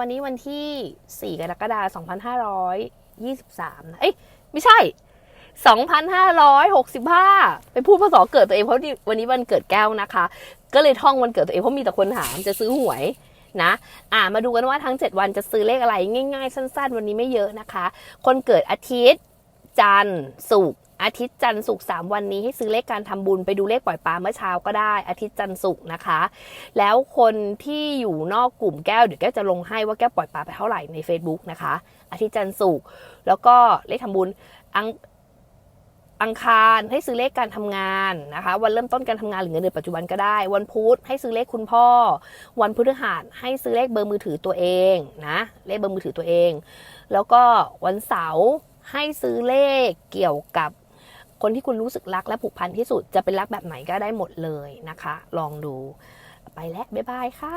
วันนี้วันที่ 4 กรกฎาคม2523นะเอ้ย ไม่ใช่ 2,565 ไปพูดพศเกิดตัวเองเพราะวันนี้วันเกิดแก้วนะคะ ก็เลยท่องวันเกิดตัวเองเพราะมีแต่คนถามจะซื้อหวยนะ อ่า มาดูกันว่าทั้ง 7 วันจะซื้อเลขอะไรง่าย ๆ สั้น ๆ วันนี้ไม่เยอะนะคะ คนเกิดอาทิตย์ จันทร์ศุกร์ อาทิตย์จันทร์ศุกร์สามวันนี้ให้ซื้อเลขการทำบุญไปดูเลขปล่อยปลาเมื่อเช้าก็ได้ อาทิตย์จันทร์ศุกร์นะคะ แล้วคนที่อยู่นอกกลุ่มแก้วเดี๋ยวแก้วจะลงให้ว่าแก้วปล่อยปลาไปเท่าไหร่ใน Facebook นะคะ อาทิตย์จันทร์ศุกร์แล้วก็เลขทำบุญอังอังคารให้ซื้อเลขการทำงานนะคะ วันเริ่มต้นการทำงานหรือเงินเดือนปัจจุบันก็ได้ วันพุธให้ซื้อเลขคุณพ่อ วันพฤหัสให้ซื้อเลขเบอร์มือถือตัวเองนะเลขเบอร์มือถือตัวเอง แล้วก็วันเสาร์ให้ซื้อเลขเกี่ยวกับ คนที่คุณรู้สึกรักและผูกพันที่สุดจะเป็นรักแบบไหนก็ได้หมดเลยนะคะ ลองดูไปแล้วบ๊ายบายค่ะ